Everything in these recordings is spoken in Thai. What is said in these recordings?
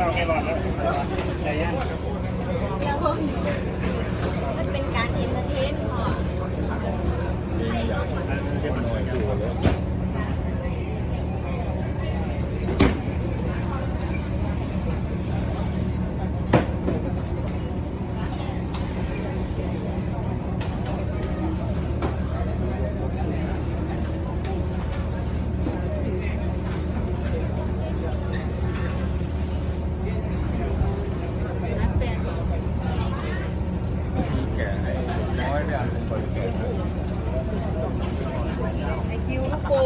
เร้าไม่บอดแล้วใจเย็นแล้วมันเป็นการเอนเตอร์เทนพอ เดี๋ยวมันหน่อยอยู่เลย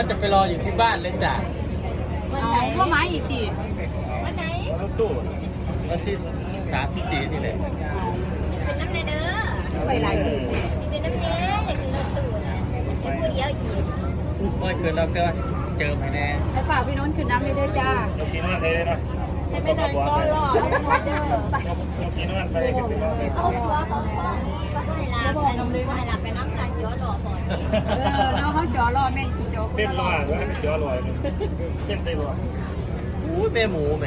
ถ้าจะไปรออยู่ที่บ้านเลยจ้ะวันไหนเข้ามาอีกทีวันไหนรถตู้วันที่สามที่สี่นี่แหละเป็นน้ำในเด้อไปหลายคืนมีเป็นน้ำเนี้ยอยากกินรถตู้นะอยากพูดเดียวอีกเมื่อคืนเราก็เจอไปแน่ไอ้ฝากพี่น้องคืนน้ำไม่ได้จ้ายกกินว่าใส่ได้ไหมจะไปนอนก็รอให้หมดเด้อไปยกกินว่าใส่กันเป็นว่าเอาหัวเขาพ่อก็ให้ลาไปน้ำเลยให้ลาไปน้ำตาเยอะหล่อก่อน จอรอแม่อีกจอเส้นลอยแล้วเสียลอยเส้นใส่ลอยอู้แม่หมูแหม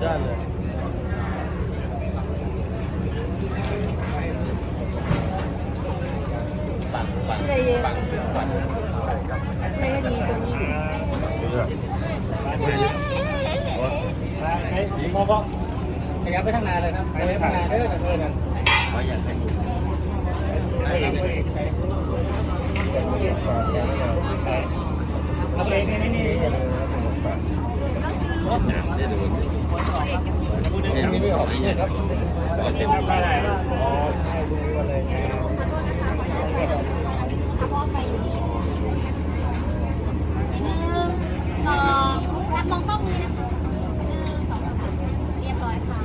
ได้เลยปั่นปั่นปั่นปั่นไม่ได้ดีตรงนี้เลือกไอ้พ่อพ่อขยับไปทางนาเลยครับไปทางนาเด้อเด้อกันเพราะอยากให้ดูไอ้ เองไอ้เองเอาไปนี่นี่นี่ก็ซื้อลูกได้ดูเอกกับที่เห็นนี่ไม่ออกนี่ครับเป็นแบบอะไรอ๋อให้ดูอะไร ขอโทษนะคะขออนุญาตถ้าพ่อไปอยู่นี่หนึ่งสองรับมองกล้องนี้นะคะหนึ่งสองสามเรียบร้อยค่ะ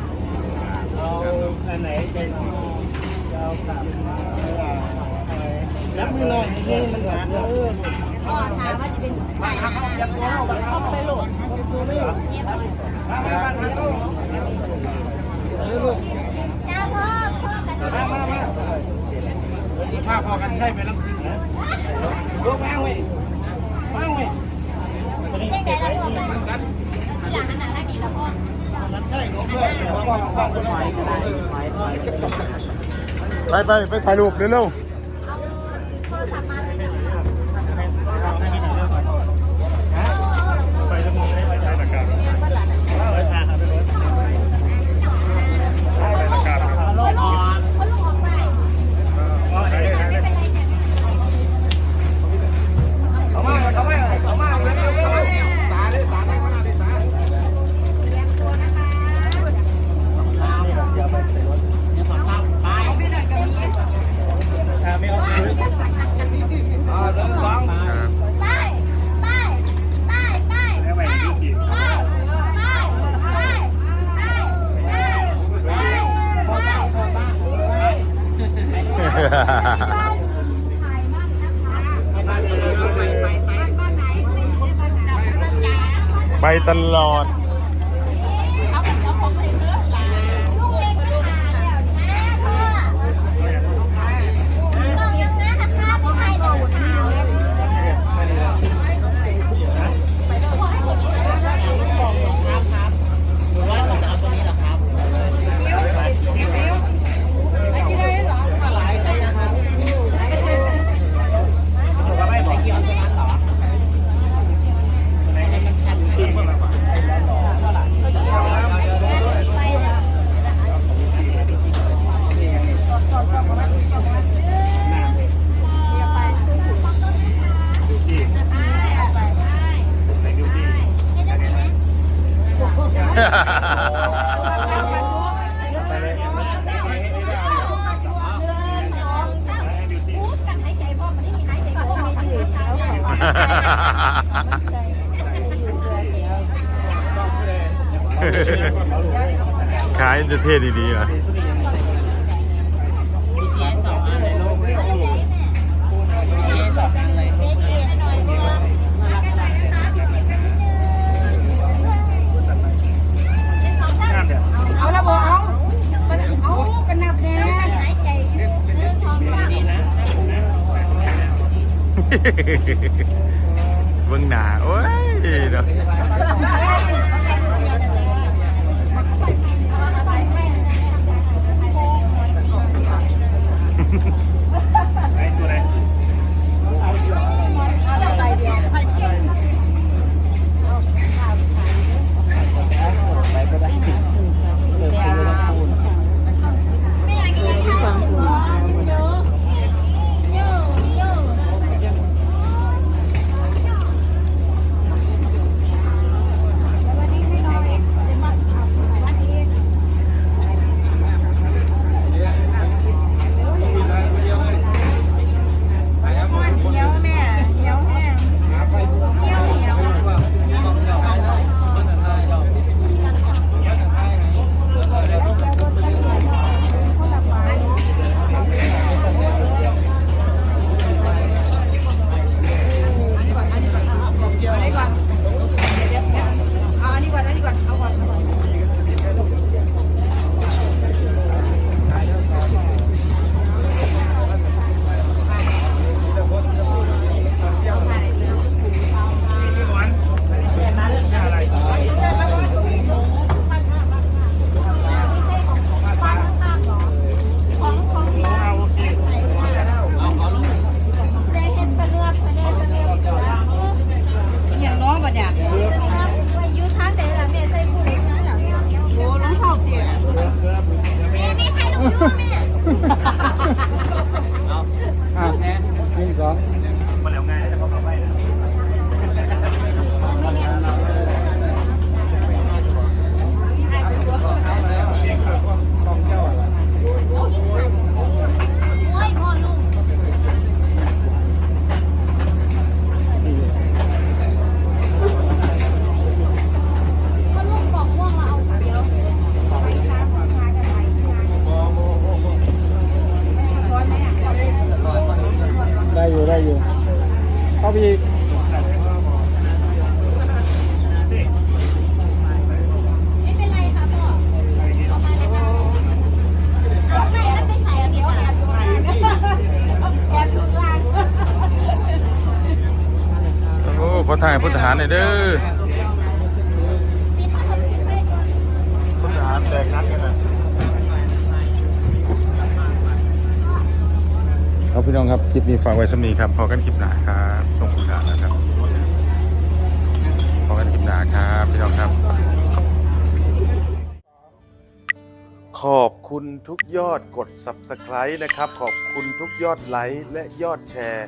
เอาอันไหนเป็นเอากลับอะไร รับมือหน่อยนี่มันหวานเออ พ่อถามว่าจะเป็นผู้ชายนะเข้าไปโหลดเรียบร้อยจ้าพ่อพ่อกันมามามาผ้าพอกันใช่ไปแล้วลูกวางไว้วางไว้เป็นยังไงล่ะพ่อไปที่หลังขนาดนั้นดีแล้วพ่อใช่ลูกด้วยวางวางคนใหม่ไปไปไปถ่ายรูปเร็วเอาโทรศัพท์มาเลยนะ ไปสมุนไพรไปใช้ตะการไปทางไปรถไปตะการ คนลูกคนลูกออกไป อ๋อใช่ ไม่ ใช่ เป็นไรค่ะ เขามาเขามาเขามาเร็วๆตาดิตาได้มาดิตา เตรียมตัวนะคะ เอาไปหน่อยกับนี้ ไม่เอา อ่าเดินหลัง ไปไปไปไป แล้วไป ไป ดูกี่ ไปไปไปไป ๆ ไปตลอด 哈哈哈哈哈！哈哈，开的真好。哈哈哈哈哈！开的。 เบิ่งหน้าโอ้ยเนาะ want me? โอ้ขอถ่ายพลทหารหน่อยเด้อพลทหารแตกนัดกันนะครับพี่น้องครับ คลิปนี้ฝากไว้สำนีครับ พอกันคลิปหน้าครับส่งคุณทานนะครับพอกันคลิปหน้าครับพี่น้องครับ ขอบคุณทุกยอดกด Subscribe นะครับ ขอบคุณทุกยอดไลค์และยอดแชร์